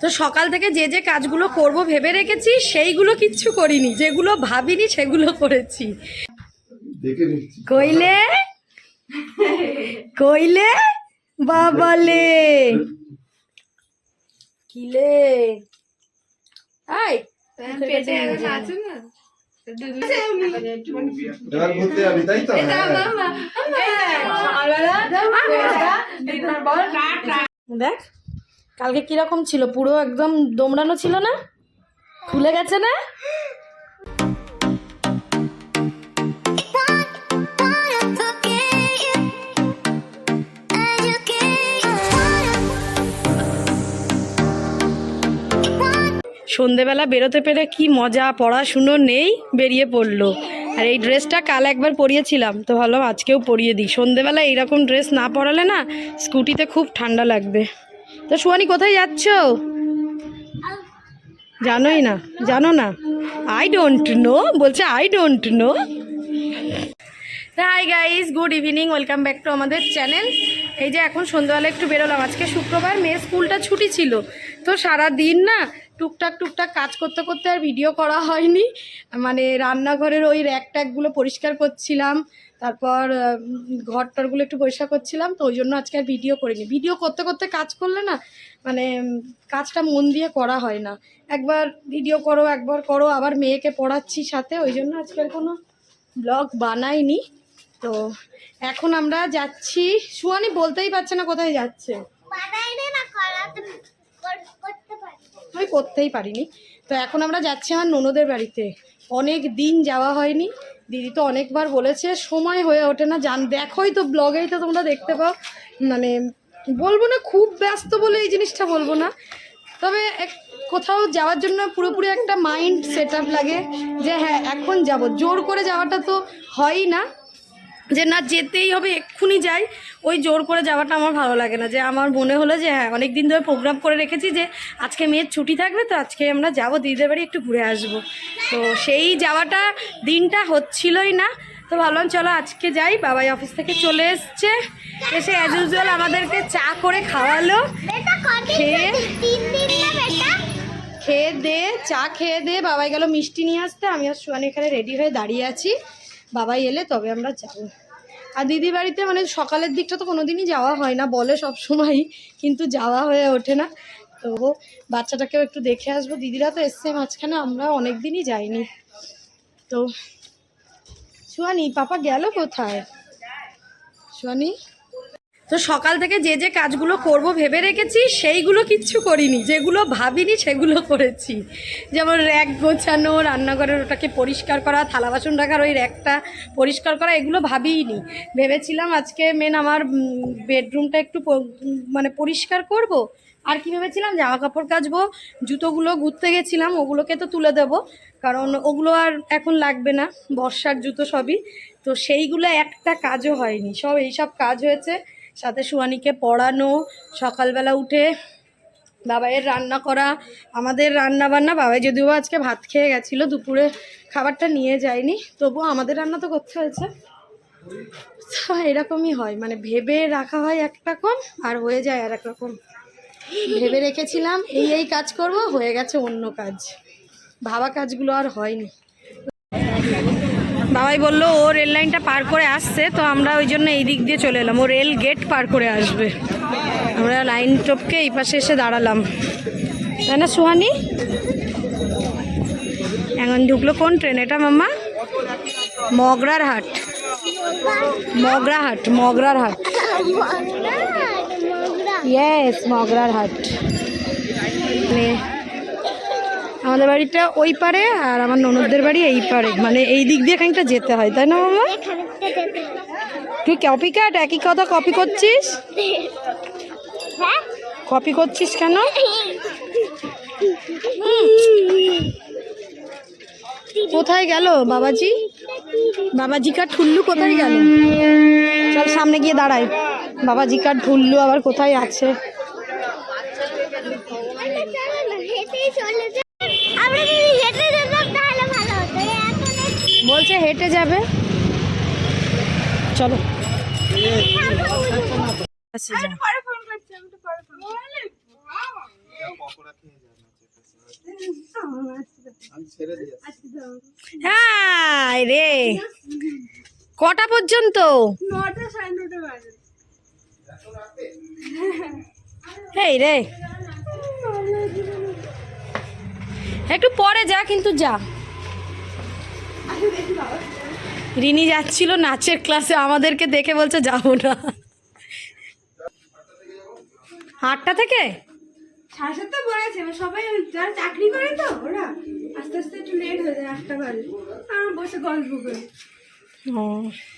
তো সকাল থেকে যে যে কাজগুলো করব ভেবে রেখেছি সেইগুলো কিচ্ছু করিনি। যেগুলো ভাবিনি সেগুলো করেছি। কইলে? কইলে? বাবালে। কিলে আই পেটে এখন আছে না? এবার ঘুরতে যাবি তাই তো? হ্যাঁ। দেখ। কালকে কীরকম ছিল? পুরো একদম দমড়ানো ছিল না? খুলে গেছে না? সন্ধেবেলা বেরোতে পেরে কি মজা, পড়াশুনো নেই, বেরিয়ে পড়ল। আর এই ড্রেসটা কাল একবার পরিয়েছিলাম, তো ভাবলাম আজকেও পরিয়ে দিই। সন্ধেবেলা এইরকম ড্রেস না পরালে না, স্কুটিতে খুব ঠান্ডা লাগবে। তো সুয়ানি কোথায় যাচ্ছ? জানোই না, জানো না। আই ডোন্ট নো বলছে I don't know hi guys good evening welcome back to আমাদের চ্যানেল এই যে এখন সন্ধ্যাবেলা একটু বেরোলাম, আজকে শুক্রবার মেয়ে স্কুলটা ছুটি ছিল। তো সারা দিন না টুকটাক টুকটাক কাজ করতে করতে আর ভিডিও করা হয়নি। মানে রান্নাঘরের ওই র্যাক ট্যাকগুলো পরিষ্কার করছিলাম। তারপর ঘর টরগুলো একটু পরিষ্কার করছিলাম তো ওই জন্য আজকে আর ভিডিও করিনি। ভিডিও করতে করতে কাজ করলে না মানে কাজটা মন দিয়ে করা হয় না। একবার ভিডিও করো একবার করো আবার মেয়েকে পড়াচ্ছি সাথে ওই জন্য আজকের কোনো ব্লগ বানাইনি। তো এখন আমরা যাচ্ছি সুয়ানি বলতেই পারছে না কোথায় যাচ্ছে। আমি করতেই পারিনি। তো এখন আমরা যাচ্ছি আমার ননদের বাড়িতে। অনেক দিন যাওয়া হয়নি। দিদি তো অনেকবার বলেছে, সময় হয়ে ওঠে না, জান, দেখোই তো ব্লগেই তো তোমরা দেখতে পাও। মানে বলব না, খুব ব্যস্ত বলে এই জিনিসটা বলব না। তবে এক, কোথাও যাওয়ার জন্য পুরোপুরি একটা মাইন্ড সেট আপ লাগে যে হ্যাঁ এখন যাব। জোর করে যাওয়াটা তো হয়ই না। যে না যেতেই হবে এক্ষুনি যাই। ওই জোর করে যাওয়াটা আমার ভালো লাগে না। যে আমার মনে হলো যে হ্যাঁ অনেক দিন ধরে প্রোগ্রাম করে রেখেছি যে আজকে মেয়ের ছুটি থাকবে তো আজকে আমরা যাব দিদিদের বাড়ি একটু ঘুরে আসব। তো সেই যাওয়াটা দিনটা হচ্ছিলই না। তো ভাবলাম চলো আজকে যাই বাবাই অফিস থেকে চলে এসছে। এসে অ্যাজ ইউজুয়াল আমাদেরকে চা করে খাওয়ালো। খেয়ে খেয়ে দে চা খেয়ে দে। বাবাই গেল মিষ্টি নিয়ে আসতে। আমি আর সুয়ানি এখানে রেডি হয়ে দাঁড়িয়ে আছি। বাবাই এলে তবে আমরা যাব। আর দিদি বাড়িতে মানে সকালের দিকটা তো কোনো দিনই যাওয়া হয় না, বলে সব সময়ই, কিন্তু যাওয়া হয়ে ওঠে না। তো বাচ্চাটাকেও একটু দেখে আসব। দিদিরা তো এসছে মাঝখানে, আমরা অনেক দিনই যাইনি। তো, শুয়ানি, পাপা গেল কোথায়? সুয়ানি তো সকাল থেকে যে যে কাজগুলো করব ভেবে রেখেছি, সেইগুলো কিচ্ছু করিনি। যেগুলো ভাবিনি, সেগুলো করেছি। যেমন র্যাক গোছানো, রান্নাঘরের ওটাকে পরিষ্কার করা, থালা বাসন রাখার ওই র্যাকটা পরিষ্কার করা, এগুলো ভাবিইনি। ভেবেছিলাম আজকে মেন আমার বেডরুমটা একটু মানে পরিষ্কার করব। আর কি ভেবেছিলাম জামা কাপড় কাচবো, জুতোগুলো ঘুরতে গেছিলাম, ওগুলোকে তো তুলে দেব। কারণ ওগুলো আর এখন লাগবে না, বর্ষার জুতো সবই। তো সেইগুলো একটা কাজও হয়নি। সব, এইসব কাজ হয়েছে। সাথে সুয়ানিকে পড়ানো, সকালবেলা উঠে বাবাইয়ের রান্না করা, আমাদের রান্না বান্না বাবাই যদিও আজকে ভাত খেয়ে গেছিল, দুপুরে খাবারটা নিয়ে যায়নি, তবুও আমাদের রান্না তো করতে হয়েছে। এরকমই হয় মানে ভেবে রাখা হয় এক রকম আর হয়ে যায় আর এক রকম। ভেবে রেখেছিলাম, এই এই কাজ করব, হয়ে গেছে অন্য কাজ। ভাবা কাজগুলো আর হয়নি। বাবাই বলল ও রেল লাইনটা পার করে আসছে তো আমরা ওই জন্য এই দিক দিয়ে চলে এলাম। ও রেল গেট পার করে আসবে। আমরা লাইন টপকে এই পাশে এসে দাঁড়ালাম। তাই না সুহানি? এখন ঢুকলো কোন ট্রেন এটা মাম্মা? মগরার হাট। মগরা হাট মগরার হাট। ইয়েস মগরার হাট। আমাদের বাড়িটা ওই পারে আর আমার ননদদের বাড়ি এই পারে। মানে এই দিক দিয়ে খানিকটা যেতে হয় তাই না মামা? তুই কপি কাট একই কথা কপি করছিস? কপি করছিস কেন? কোথায় গেল বাবাজি? বাবাজি কার ঠুল্লু কোথায় গেল? চল সামনে গিয়ে দাঁড়াই। বাবাজি কার ঠুল্লু আবার কোথায় আছে? বলছে হেঁটে যাবে। চলো। হ্যাঁ রে। কটা পর্যন্ত? এই রে। একটু পরে যা কিন্তু যা। রিনি যাচ্ছিল নাচের ক্লাসে আমাদেরকে দেখে বলছে যাব না। আটটা থেকে? সাড়ে সাতটা বলেছে সবাই যারা চাকরি করে তো ওরা আস্তে আস্তে একটু লেট হয়ে যায় আটটা বাজে। আর বসে গল্প করি। ও।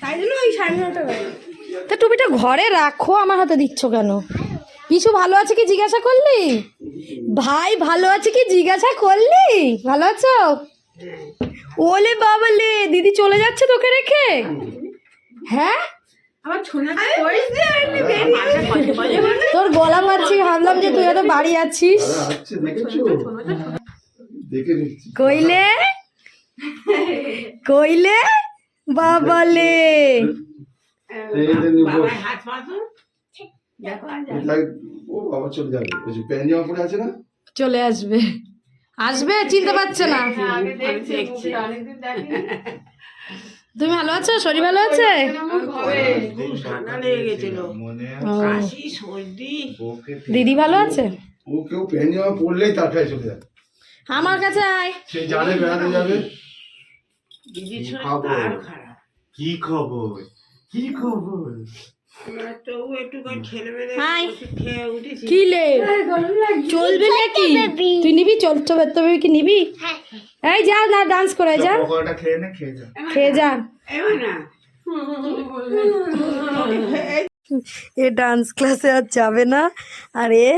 তাই জন্য ওই সাড়ে নটা বাজে। তা টুপিটা ঘরে রাখো আমার হাতে দিচ্ছ কেন? কিছু ভালো আছে কি জিজ্ঞাসা করলি? ভাই ভালো আছে কি জিজ্ঞাসা করলি? ভালো আছো? ওলে বাবালে দিদি চলে যাচ্ছে তোকে রেখে? হ্যাঁ? বেরিয়ে তোর গলা মারছি ভাবলাম যে তুই হয়তো বাড়ি আছিস। নিচ্ছি। কইলে? কইলে? বাবালে। এটাই ও বাবা চলে যাবে। ওই যে প্যান জামা পরে আছে না? চলে আসবে। আসবে চিনতে পারছে না। তুমি ভালো আছো? শরীর ভালো আছে? দিদি ভালো আছে? ও কেউ প্যান জামা পরলেই তার কাছে চলে যাবে আমার কাছে আয়। সে জানে বেড়াতে যাবে। দিদির শরীর খাব? আর খারাপ। কি খবর? কি খবর? কি চলবে নাকি? তুই নিবি? চলতে বেরতে কি নিবি? এই যা না ডান্স করে যা। খেয়ে যা। খেয়ে যা। এবার না। এ ডান্স ক্লাসে আর যাবে না আর এ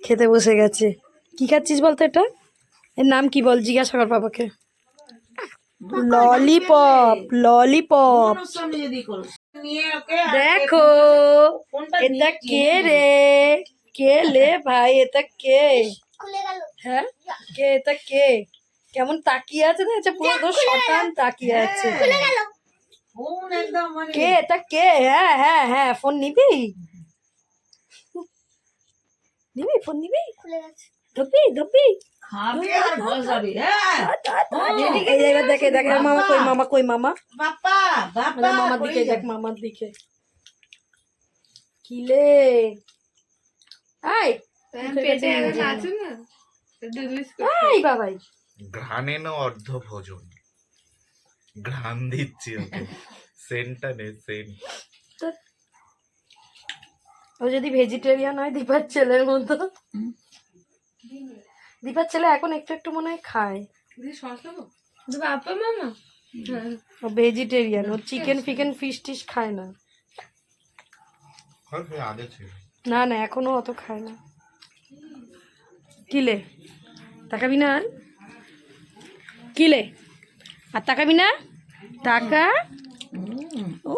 খেতে বসে গেছে। কি খাচ্ছিস বলতো এটা? এর নাম কি বল জিজ্ঞাসা কর বাবাকে। Lollipop lollipop. দেখো এটা কে রে? কে লে ভাই এটা কে? হ্যাঁ? কে এটা কে? কেমন তাকিয়ে আছে না? দেখছে পুরো তো শতান তাকিয়ে আছে। ফোন একদম মানে কে এটা কে? হ্যাঁ হ্যাঁ হ্যাঁ ফোন নিবি? নিবি ফোন নিবি? খুলে গেছে। ধপি ধপি হ্যাঁ। এই জায়গা দেখে দেখে মামা কই মামা কই মামার দিকে দেখ মামার দিকে। কিলে না? বাবাই। অর্ধ ভোজন ঘ্রাণ দিচ্ছি ওকে। সেন্টটা নে সেন্ট। ও যদি ভেজিটেরিয়ান হয় দীপার ছেলের মতো। দীপার ছেলে এখন একটু একটু মনে হয় খায়। বাবা মামা? ও ভেজিটেরিয়ান ও চিকেন ফিকেন ফিশ টিশ খায় না। না না এখনও অত খায় না। কিলে তাকাবি না কিলে আর তাকাবি না? টাকা ও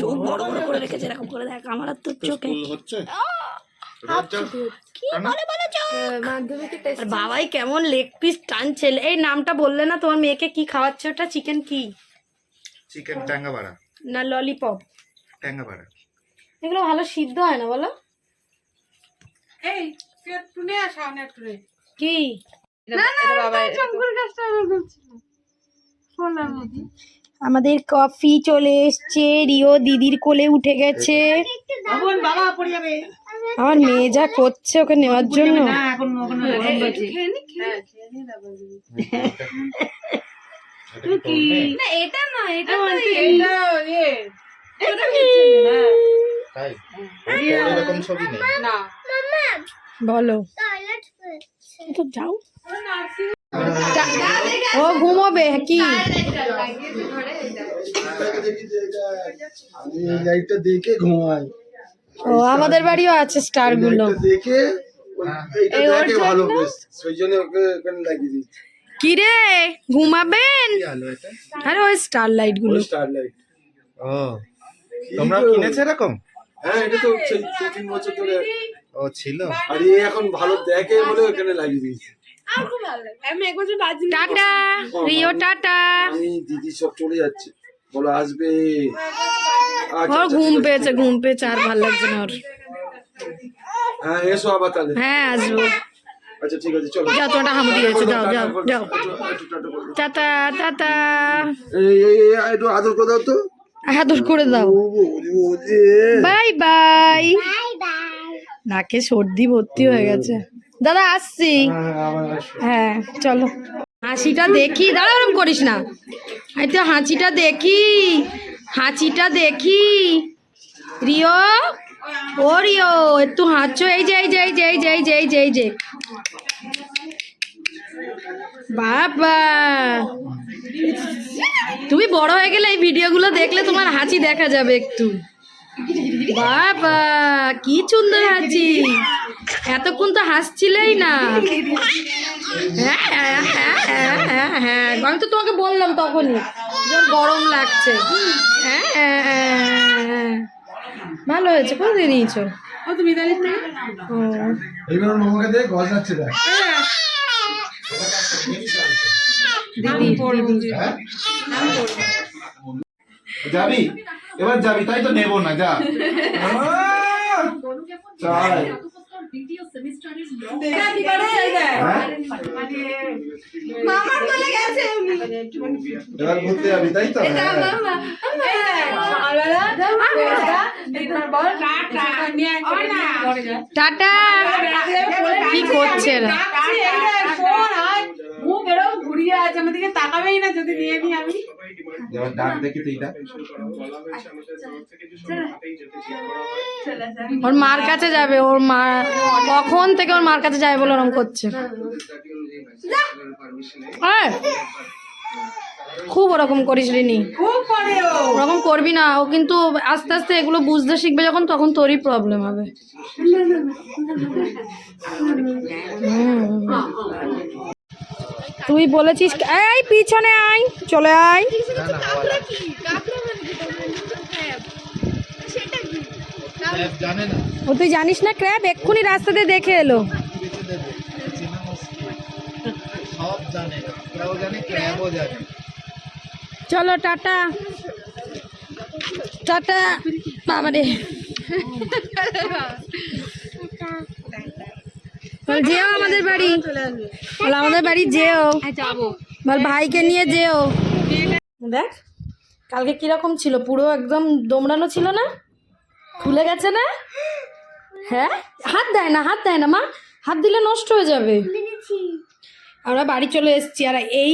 চোখ বড় বড় করে রেখেছে এরকম করে দেখ আমার আর তোর চোখে। হচ্ছে? বাবাই কেমন লেগ পিস টানছে। এই নামটা বললে না তোমার মেয়েকে কি খাওয়াচ্ছে? ওটা চিকেন কি? চিকেন ট্যাঙ্গাবাড়া না ললিপপ ট্যাঙ্গাবাড়া এগুলো ভালো সিদ্ধ হয় না বলো? এই তুই আসা একটু কি? না না বাবা আমাদের কফি চলে এসছে। রিও দিদির কোলে উঠে গেছে। বাবা পড়ে যাবে। আমার মেয়ে যা করছে ওকে নেওয়ার জন্য। বলো। তো যাও। ও ঘুমোবে কি? আমি লাইটটা দেখে ঘুমাই। ও আমাদের বাড়িও আছে স্টারগুলো। দেখে ওই- ভালো বেশ সেই জন্য ওকে ওখানে লাগিয়ে দিচ্ছি কি রে ঘুমাবেন আরে ওই স্টার লাইটগুলো। স্টার লাইট ও তোমরা কিনেছো এরকম? হ্যাঁ এটা তো দু তিন বছর ধরে। ও ছিল। আর এ এখন ভালো দেখে বলে ওখানে লাগিয়ে দিয়েছি। আমি এক বছর বাজি টাটা রিও টাটা। আমি দিদি সব চলে যাচ্ছে। বলো আসবে। আচ্ছা, ওর আচ্ছা, ঘুম পেয়েছে ঘুম পেয়েছে আর ভালো লাগছে না ওর। হ্যাঁ এসো আবার তাহলে। হ্যাঁ আসব। আচ্ছা ঠিক আছে চলো। যাও তোমাটা হামু দিয়েছ যাও যাও যাও। টাটা করে দাও। টাটা। এই এই একটু আদর করে দাও তো। আদর করে দাও। Bye bye. নাকে সর্দি ভর্তি হয়ে গেছে। দাদা আসছি। হ্যাঁ, হ্যাঁ চলো। হাসিটা দেখি দাঁড়া ওরম করিস না। এই তো হাঁচিটা দেখি হাঁচিটা দেখি। রিও, ও রিও, একটু হাঁচো, এই যে এই যে এই যে এই যে এই যে এই যে এই যে। বাবা। তুমি বড় হয়ে গেলে এই ভিডিওগুলো দেখলে তোমার হাঁচি দেখা যাবে একটু। বাবা কি সুন্দর হাঁচি এতক্ষণ তো হাসছিলেই না। হ্যাঁ হ্যাঁ হ্যাঁ হ্যাঁ হ্যাঁ হ্যাঁ। আমি তো তোমাকে বললাম তখনই যে গরম লাগছে। হ্যাঁ হ্যাঁ হ্যাঁ। ভালো হয়েছে কোথা দিয়ে নিয়েছো? ও তুমি তাহলে ও। এইবার মামাকে দেখ গজ যাচ্ছে দেখ। দিদি দিদি। যাবি? এবার যাবি তাই তো নেব না যা হ্যাঁ? এবার ঘুরতে যাবি তাই তো হ্যাঁ। টাটা, কি করছে। মুখ এরকম ঘুরিয়ে আছে আমার দিকে তাকাবেই না যদি নিয়ে নি আমি এবার ডাক দেখি তুই ডাক ওর মার কাছে যাবে ওর মা কখন থেকে ওর মার কাছে যাবে বলে ওরম করছে। খুব ওরকম করিস রিনি। ওরকম করবি না ও কিন্তু আস্তে আস্তে এগুলো বুঝতে শিখবে যখন তখন তোরই প্রবলেম হবে। হুম। তুই বলেছিস এই পিছনে আয় চলে আয়। ও তুই জানিস না ক্র্যাব এক্ষুনি রাস্তাতে দেখে এলো। চলো টাটা। টাটা। বাবারে। যেও আমাদের বাড়ি। বল, আমাদের বাড়ি যেও। বল, ভাইকে নিয়ে যেও। দেখ, কালকে কীরকম ছিল? পুরো একদম দমড়ানো ছিল না? খুলে গেছে না? হ্যাঁ? হাত দেয় না, হাত দেয় না, মা। হাত দিলে নষ্ট হয়ে যাবে। আমরা বাড়ি চলে এসেছি, আর এই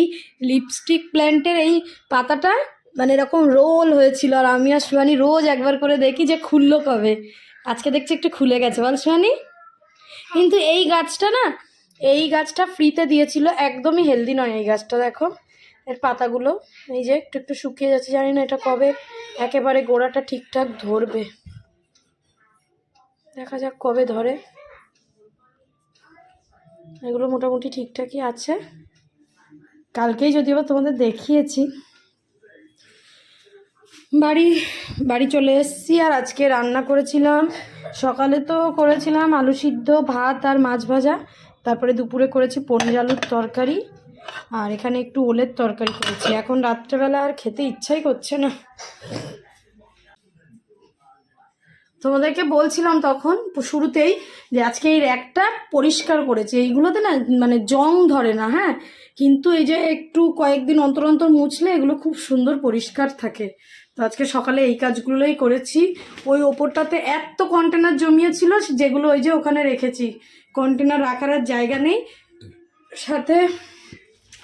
লিপস্টিক প্ল্যান্টের এই পাতাটা মানে এরকম রোল হয়েছিল, আর আমি আর শিবানী রোজ একবার করে দেখি যে খুললো কবে। আজকে দেখছি একটু খুলে গেছে। বল শিবানী কিন্তু এই গাছটা না, এই গাছটা ফ্রিতে দিয়েছিল, একদমই হেলদি নয় এই গাছটা, দেখো। এর পাতাগুলো, এই যে একটু একটু শুকিয়ে যাচ্ছে, জানি না এটা কবে একেবারে গোড়াটা ঠিকঠাক ধরবে। দেখা যাক কবে ধরে। এগুলো মোটামুটি ঠিকঠাকই আছে। কালকেই যদিও বা তোমাদের দেখিয়েছি বাড়ি বাড়ি চলে এসেছি আর আজকে রান্না করেছিলাম। সকালে তো করেছিলাম আলু সিদ্ধ, ভাত আর মাছ ভাজা। তারপরে দুপুরে করেছি পনির আলুর তরকারি। আর এখানে একটু ওলের তরকারি করেছি। এখন রাত্রেবেলা আর খেতে ইচ্ছাই করছে না। তোমাদেরকে বলছিলাম তখন শুরুতেই যে আজকে এই র্যাকটা পরিষ্কার করেছি। এইগুলোতে না মানে জং ধরে না হ্যাঁ? কিন্তু এই যে একটু কয়েকদিন অন্তর অন্তর মুছলে এগুলো খুব সুন্দর পরিষ্কার থাকে। তো আজকে সকালে এই কাজগুলোই করেছি। ওই ওপরটাতে এত কন্টেনার জমিয়েছিল যেগুলো ওই যে ওখানে রেখেছি। কন্টেনার রাখার আর জায়গা নেই। সাথে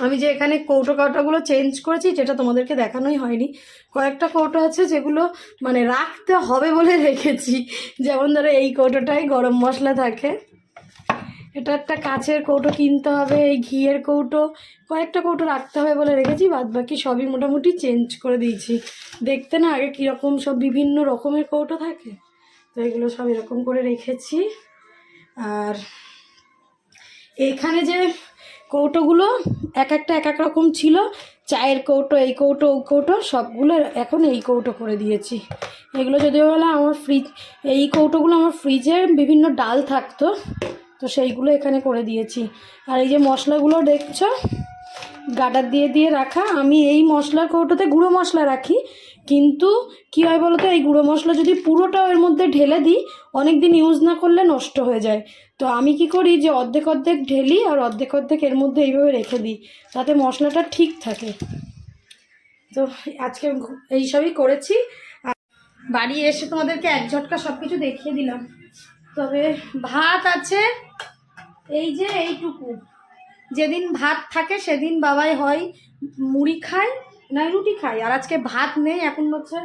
আমি যে এখানে কৌটো কাউটাগুলো চেঞ্জ করেছি, যেটা তোমাদেরকে দেখানোই হয়নি। কয়েকটা কৌটো আছে যেগুলো মানে রাখতে হবে বলে রেখেছি। যেমন ধরো এই কৌটোটাই গরম মশলা থাকে। এটা একটা কাচের কৌটো কিনতে হবে, এই ঘিয়ের কৌটো। কয়েকটা কৌটো রাখতে হবে বলে রেখেছি, বাদ বাকি সবই মোটামুটি চেঞ্জ করে দিয়েছি। দেখতে না আগে কীরকম সব বিভিন্ন রকমের কৌটো থাকে, তো এগুলো সব এরকম করে রেখেছি। আর এখানে যে কৌটোগুলো এক একটা এক এক রকম ছিল, চায়ের কৌটো, এই কৌটো, ও কৌটো, সবগুলো এখন এই কৌটো করে দিয়েছি। এগুলো যদিও বলা আমার ফ্রিজ এই কৌটোগুলো আমার ফ্রিজে বিভিন্ন ডাল থাকতো তো সেইগুলো এখানে করে দিয়েছি। আর এই যে মশলাগুলো দেখছ, গাডার দিয়ে দিয়ে রাখা। আমি এই মশলার কৌটোতে গুঁড়ো মশলা রাখি, কিন্তু কী হয় বলো তো এই গুঁড়ো মশলা যদি পুরোটা এর মধ্যে ঢেলে দিই অনেক দিন ইউজ না করলে নষ্ট হয়ে যায়। তো আমি কি করি, যে অর্ধেক অর্ধেক ঢেলি আর অর্ধেক অর্ধেক এর মধ্যে এইভাবে রেখে দিই, তাতে মশলাটা ঠিক থাকে। তো আজকে এইসবই করেছি। বাড়ি এসে তোমাদেরকে এক ঝটকা সব কিছু দেখিয়ে দিলাম। তবে ভাত আছে এই যে এইটুকু। যেদিন ভাত থাকে, সেদিন বাবাই হয় মুড়ি খায়, না রুটি খায়। আর আজকে ভাত নেই, এখন হচ্ছে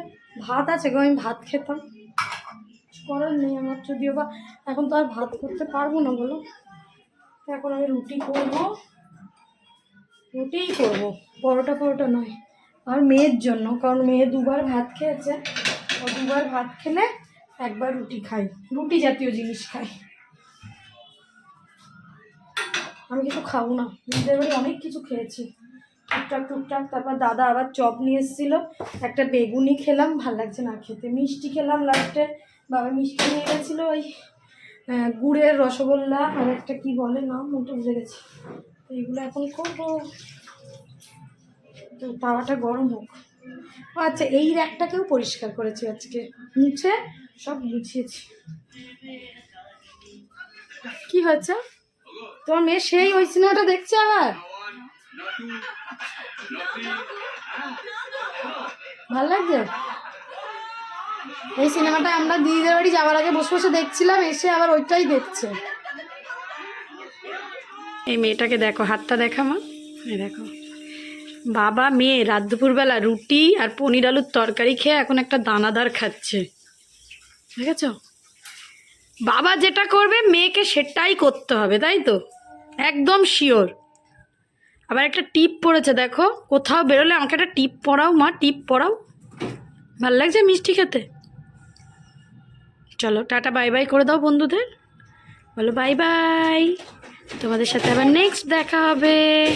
ভাত আছে গো, আমি ভাত খেতাম। করার নেই আমার যদিও বা এখন তো আর ভাত করতে পারব না বলো। এখন আমি রুটি করব। রুটিই করব, পরোটা পরোটা নয়, আর মেয়ের জন্য, কারণ মেয়ে দুবার ভাত খেয়েছে। ও দুবার ভাত খেলে একবার রুটি খাই রুটি জাতীয় জিনিস খাই আমি কিছু খাব না। নিজের বাড়ি অনেক কিছু খেয়েছি। টুকটাক টুকটাক, তারপর দাদা আবার চপ নিয়ে এসেছিল। একটা বেগুনি খেলাম, ভালো লাগছে না খেতে। মিষ্টি খেলাম লাস্টে বাবা মিষ্টি নিয়ে গেছিল ওই গুড়ের রসগোল্লা আর একটা কি বলে না মোটা বুঝে গেছি। এইগুলো এখন করব। তাওয়াটা গরম হোক। আচ্ছা এই র্যাকটাকেও পরিষ্কার করেছি আজকে। মুছে সব গুছিয়েছি। কি হয়েছে? তোমার মেয়ে সেই ওই সিনেমাটা দেখছে আবার? ভালো লাগছে? এই সিনেমাটা আমরা দিদিদের বাড়ি যাওয়ার আগে বসে বসে দেখছিলাম, এসে আবার ওইটাই দেখছে। এই মেয়েটাকে দেখো, হাতটা দেখা মা। দেখো। বাবা, মেয়ে, রাত দুপুরবেলা রুটি আর পনির আলুর তরকারি খেয়ে এখন একটা দানাদার খাচ্ছে। দেখেছ? বাবা যেটা করবে, মেয়েকে সেটাই করতে হবে, তাই তো? একদম শিওর। আবার একটা টিপ পড়েছে দেখো। কোথাও বেরোলে আমাকে একটা টিপ পরাও মা টিপ পরাও ভালো লাগছে মিষ্টি খেতে? চলো টাটা বাই বাই করে দাও বন্ধুদের। বলো বাই বাই। তোমাদের সাথে আবার নেক্সট দেখা হবে।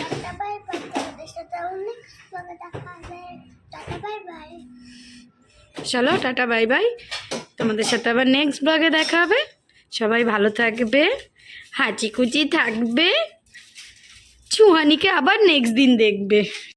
চলো টাটা বাই বাই। তোমাদের সাথে আবার নেক্সট ব্লগে দেখা হবে। সবাই ভালো থাকবে। হাঁচি খুঁচি থাকবে। চুহানিকে আবার নেক্সট দিন দেখবে।